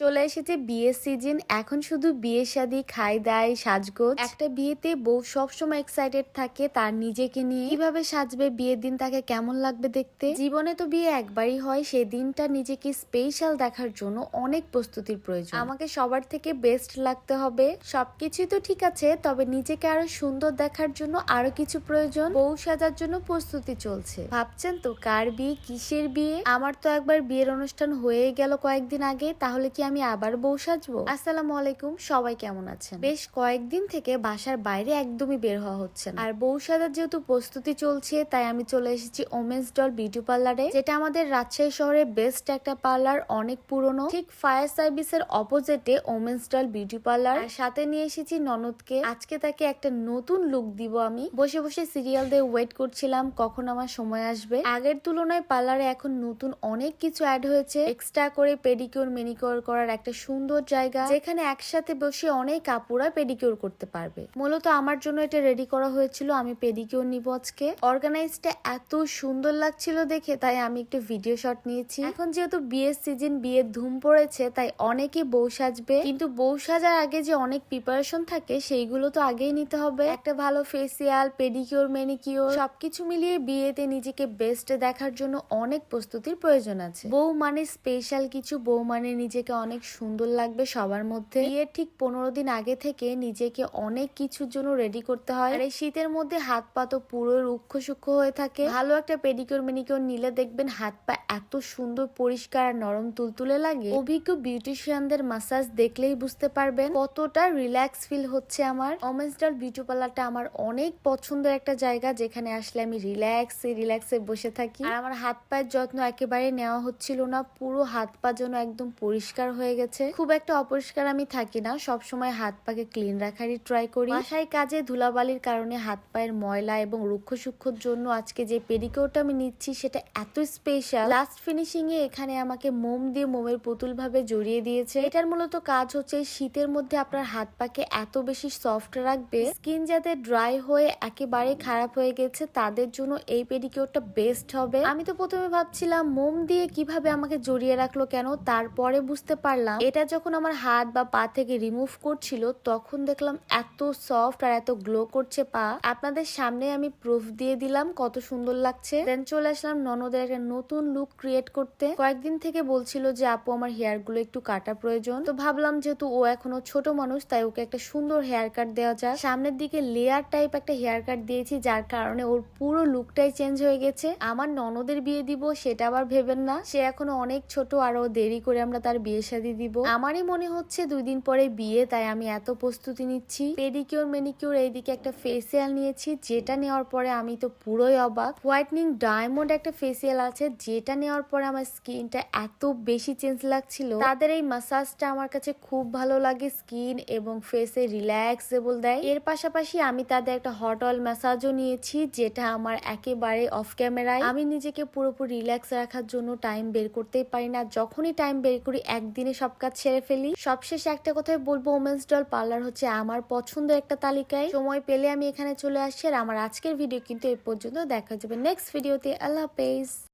চলে এসেছে বিয়ের সিজন। এখন শুধু বিয়ে শাদী, খাই দায় সাজগোজ। একটা বিয়েতে বউ সবসময় এক্সাইটেড থাকে তার নিজেকে নিয়ে। কীভাবে সাজবে বিয়ের দিন, তাকে কেমন লাগবে দেখতে? জীবনে তো বিয়ে একবারই হয়, সেই দিনটা নিজেকে স্পেশাল দেখার জন্য অনেক প্রস্তুতির প্রয়োজন। আমাকে সবার থেকে বেস্ট লাগতে হবে। সবকিছুই তো ঠিক আছে, তবে নিজেকে আরও সুন্দর দেখার জন্য আরও কিছু প্রয়োজন। বউ সাজার জন্য প্রস্তুতি চলছে। ভাবছেন তো কার বিয়ে, কিসের বিয়ে? আমার তো একবার বিয়ের অনুষ্ঠান হয়ে গেল কয়েকদিন আগে, তাহলে কি আমি আবার বউ সাজবো। আসসালামু আলাইকুম, সবাই কেমন আছেন? বেশ কয়েকদিন থেকে বাসার বাইরে একদমই বের হওয়া হচ্ছে আর বউ সাজার যেহেতু প্রস্তুতি চলছে, তাই আমি চলে এসেছি ওমেন্স ডল বিউটি পার্লারে, যেটা আমাদের রাজশাহী শহরে বেস্ট একটা পার্লার, অনেক পুরনো। ঠিক ফায়ার সার্ভিসের অপোজিটে ওমেন্স ডল বিউটি পার্লার। সাথে নিয়ে এসেছি ননদকে। আজকে তাকে একটা নতুন লুক দিব আমি। বসে বসে সিরিয়াল দিয়ে ওয়েট করছিলাম, কখন আমার সময় আসবে। আগের তুলনায় পার্লারে এখন নতুন অনেক কিছু অ্যাড হয়েছে। এক্সট্রা করে পেডিকিউর, মেনিকিউর করার একটা সুন্দর জায়গা যেখানে একসাথে বসে অনেক আপুরা পেডিকিউর করতে পারবে। মূলত আমার জন্য এটা রেডি করা হয়েছিল, আমি পেডিকিউর নিব আজকে। অর্গানাইজটা এত সুন্দর লাগছিল দেখে, তাই আমি একটু ভিডিও শট নিয়েছি। এখন যেহেতু বিয়ের সিজন বিয়ের ধুম পড়েছে, তাই অনেকে বউ সাজবে। কিন্তু বউ সাজার আগে যে অনেক প্রিপারেশন থাকে, সেইগুলো তো আগেই নিতে হবে। একটা ভালো ফেসিয়াল পেডিকিউর মেনিকিউর সবকিছু মিলিয়ে বিয়েতে নিজেকে বেস্ট দেখার জন্য অনেক প্রস্তুতির প্রয়োজন আছে। বউ মানে স্পেশাল কিছু, বউ মানে নিজেকে অনেক সুন্দর লাগবে সবার মধ্যে। বিয়ের ঠিক পনেরো দিন আগে থেকে নিজেকে অনেক কিছুর জন্য রেডি করতে হয়। আর এই শীতের মধ্যে হাত পা তো পুরো রুক্ষ সূক্ষ্ম হয়ে থাকে। ভালো একটা পেডিকিউর মেনিকিউর নিলে দেখবেন হাত পা এত সুন্দর, পরিষ্কার আর নরম তুলতুলে লাগে। অভিজ্ঞ বিউটিশিয়ানদের মাসাজ দেখলেই বুঝতে পারবেন কতটা রিল্যাক্স ফিল হচ্ছে আমার। ওমেন্সডাল বিউটি পার্লারটা আমার অনেক পছন্দের একটা জায়গা যেখানে আসলে আমি রিল্যাক্সে রিল্যাক্সে বসে থাকি। আর আমার হাত পায়ের যত্ন একেবারে নেওয়া হচ্ছিল না। পুরো হাত পা যেন একদম পরিষ্কার হয়ে গেছে। খুব একটা অপরিষ্কার আমি থাকি না। সব সময় হাত পাকে ক্লিন রাখারই ট্রাই করি। বাসায় কাজে ধুলাবালির কারণে হাত পায়ের ময়লা এবং রুক্ষ সূক্ষ্মর জন্য আজকে যে পেডিকিউরটা আমি নিচ্ছি, সেটা এত স্পেশাল লাস্ট ফিনিশিং এ এখানে আমাকে মোম দিয়ে মোমের পুতুল ভাবে জড়িয়ে দিয়েছে। এটার মূলত কাজ হচ্ছে শীতের মধ্যে আপনার হাত পাকে এত বেশি সফট রাখবে স্কিন যাতে ড্রাই হয়ে একেবারে খারাপ হয়ে গেছে, তাদের জন্য এই পেডিকিউরটা বেস্ট হবে। আমি তো প্রথমে ভাবছিলাম, মোম দিয়ে কীভাবে আমাকে জড়িয়ে রাখল কেন? তারপরে বুঝতে পারলাম। এটা যখন আমার হাত বা পা থেকে রিমুভ করছিল, তখন দেখলাম এত সফট আর এত গ্লো করছে পা। আপনাদের সামনে আমি প্রুফ দিয়ে দিলাম কত সুন্দর লাগছে। দেন চলে আসলাম ননদের একটা নতুন লুক ক্রিয়েট করতে। কয়েকদিন থেকে বলছিল যে, আপু, আমার হেয়ারগুলো একটু কাটা প্রয়োজন। তো ভাবলাম যেহেতু ও এখনও ছোট মানুষ, তাই ওকে একটা সুন্দর হেয়ার কাট দেওয়া যায় সামনের দিকে লেয়ার টাইপ একটা হেয়ার কাট দিয়েছি, যার কারণে ওর পুরো লুকটাই চেঞ্জ হয়ে গেছে। আমার ননদের বিয়ে দিব, সেটা আবার ভেবেন না। সে এখনও অনেক ছোট, আরও দেরি করে আমরা তার বিয়ে শাদী দিব। আমারই মনে হচ্ছে দুই দিন পরে বিয়ে, তাই আমি এত প্রস্তুতি নিচ্ছি। পেডিকিউর মেনিকিউর এইদিকে একটা ফেসিয়াল নিয়েছি, যেটা নেওয়ার পরে আমি তো পুরোই অবাক। হোয়াইটনিং ডায়মন্ড একটা ফেসিয়াল আছে, যেটা নেওয়ার পরে আমার স্কিনটা এত বেশি চেঞ্জ লাগছিল। তাদের এই মাসাজটা আমার কাছে খুব ভালো লাগে, স্কিন এবং ফেসে রিল্যাক্সেবল দেয়। এর পাশাপাশি আমি তাদের একটা হট অয়েল ম্যাসাজও নিয়েছি, যেটা আমার একেবারে অফ ক্যামেরায়। আমি নিজেকে পুরোপুরি রিল্যাক্স রাখার জন্য টাইম বের করতেই পারি না। যখনই টাইম বের করি, একদিনে সব কাজ ছেড়ে ফেলি। সবশেষে একটা কথাই বলব ওমেন্স ডল পার্লার হচ্ছে আমার পছন্দের একটা তালিকায়। সময় পেলে আমি এখানে চলে আসছি আর আমার আজকের ভিডিও কিন্তু এই পর্যন্ত দেখা যাবে নেক্সট ভিডিওতে আল্লাহ হাফেজ।